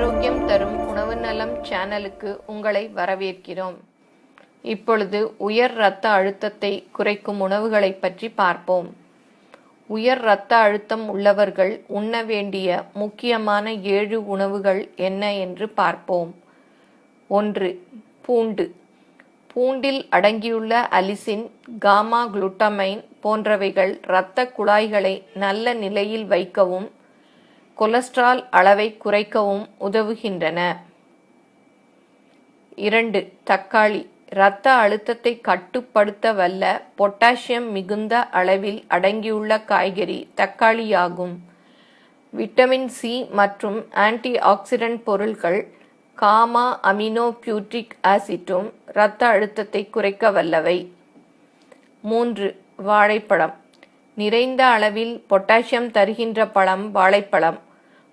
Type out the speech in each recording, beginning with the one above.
ஆரோக்கியம் தரும் உணவு நலம் சேனலுக்கு உங்களை வரவேற்கிறோம். இப்பொழுது உயர் இரத்த அழுத்தத்தை குறைக்கும் உணவுகளை பற்றி பார்ப்போம். உயர் இரத்த அழுத்தம் உள்ளவர்கள் உண்ண வேண்டிய முக்கியமான ஏழு உணவுகள் என்ன என்று பார்ப்போம். ஒன்று பூண்டு. பூண்டில் அடங்கியுள்ள அலிசின் காமா குளுட்டமைன் போன்றவைகள் இரத்த குழாய்களை நல்ல நிலையில் வைக்கவும் கொலஸ்ட்ரால் அளவை குறைக்கவும் உதவுகின்றன. இரண்டு தக்காளி. இரத்த அழுத்தத்தை கட்டுப்படுத்த வல்ல பொட்டாசியம் மிகுந்த அளவில் அடங்கியுள்ள காய்கறி தக்காளியாகும். விட்டமின் சி மற்றும் ஆன்டி ஆக்சிடென்ட் பொருட்கள் காமா அமினோ பியூட்ரிக் ஆசிட்டும் இரத்த அழுத்தத்தை குறைக்க வல்லவை மூன்று வாழைப்பழம். நிறைந்த அளவில் பொட்டாசியம் தருகின்ற பழம் வாழைப்பழம்.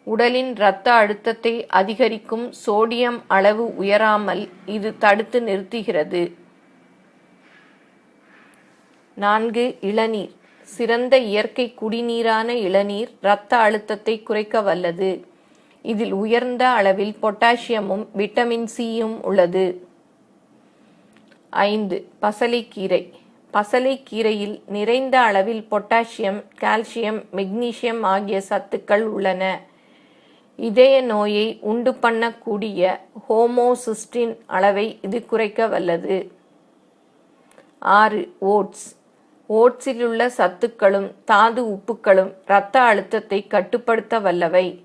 உடலின் இரத்த அழுத்தத்தை அதிகரிக்கும் சோடியம் அளவு உயராமல் இது தடுத்து நிறுத்துகிறது. நான்கு இளநீர். சிறந்த இயற்கை குடிநீரான இளநீர் இரத்த அழுத்தத்தை குறைக்க வல்லது. இதில் உயர்ந்த அளவில் பொட்டாசியமும் விட்டமின் சியும் உள்ளது. ஐந்து பசலைக்கீரை. பசலைக்கீரையில் நிறைந்த அளவில் பொட்டாசியம் கால்சியம் மெக்னீசியம் ஆகிய சத்துக்கள் உள்ளன. இதய நோயை உண்டு பண்ணக்கூடிய ஹோமோசிஸ்டின் அளவை இது குறைக்க வல்லது. ஆறு ஓட்ஸ். ஓட்ஸில் உள்ள சத்துக்களும் தாது உப்புக்களும் இரத்த அழுத்தத்தை கட்டுப்படுத்த வல்லவை.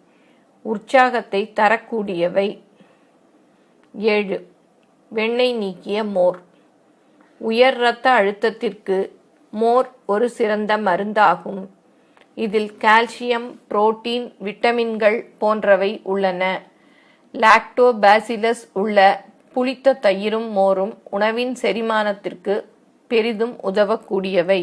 உற்சாகத்தை தரக்கூடியவை. ஏழு வெண்ணெய் நீக்கிய மோர். உயர் இரத்த அழுத்தத்திற்கு மோர் ஒரு சிறந்த மருந்தாகும். இதில் கால்சியம் புரோட்டீன் விட்டமின்கள் போன்றவை உள்ளன. லாக்டோபாசிலஸ் உள்ள புளித்த தயிரும் மோரும் உணவின் செரிமானத்திற்கு பெரிதும் உதவக்கூடியவை.